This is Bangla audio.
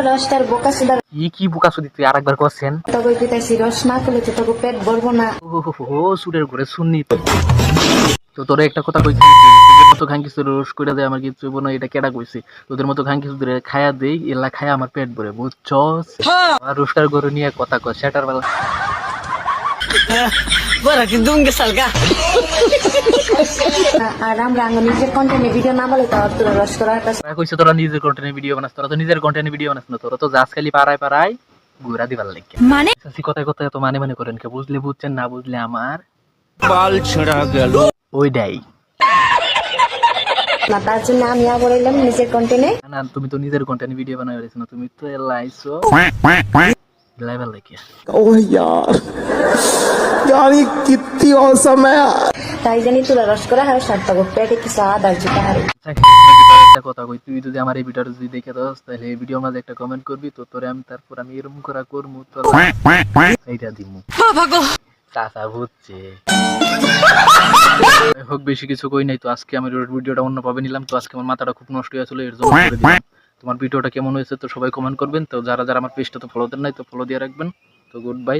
রসটার বোকা সুদার ই কি বুকা সুদি তুই? আর করছেন তবে পিতাইছি রস না করলে তো তোকে পেট ভরবো না। ও সুরের ঘরে শুননি তো। তো তোরা একটা কথা কইছি তোদের মতো খান কিছু রোজ করে দেয় আমার কিছু বোন এটা কেডা কইছে? তোদের মতো খান কিছু খায়া দেই এলা খায়া আমার পেট ভরে বুঝছস? আর রোস্টার ঘরে নিয়ে কথা কয় সেটার বেলা। আ- আর আমরা আঙ্গ নিজের কন্টেন্টে ভিডিও না বলে তো আর তোরা রস করা একটা তারা কইছে তোরা নিজের কন্টেন্ট ভিডিও বানাস তোরা তো নিজের কন্টেন্ট ভিডিও বানাস না তোরা তো যাস খালি পাড়ায় পাড়ায় ঘুরা দিবার লাগে মানে সাসি কথায় কথায় তো মানে মানে করেন কে বুঝলে বুঝছেন না বুঝলে আমার বাল ছেঁড়া গেল ওইটাই না তার জন্য আমি আবার এলাম নিজের কন্টেন্টে না, না তুমি তো নিজের কন্টেন্ট ভিডিও বানাই রয়েছ না তুমি তো এলা আইছো লাইভার লাগে ओह यार यार ये कितनी औसम है यार তাই জানি তোরা রস করা হয় সার তবে পেটে কিছু আদার যেটা হারে একটা কথা কই তুই যদি আমার এই ভিডিওটা যদি দেখে দাস তাহলে এই ভিডিওর মাঝে একটা কমেন্ট করবি তো তোরে আমি তারপর আমি এরকম করা করমু তো এইটা দিমু। চাচা বুঝছে। হোক বেশি কিছু কই নাই তো আজকে আমি ভিডিওটা অন্য ভাবে নিলাম তো আজকে আমার মাথাটা খুব নষ্ট হয়ে ছিল এর জন্য তোমার ভিডিওটা কেমন হয়েছে তো সবাই কমেন্ট করবেন তো যারা যারা আমার পেজটা তো ফলো দেন নাই তো ফলো দিয়ে রাখবেন। তো গুড বাই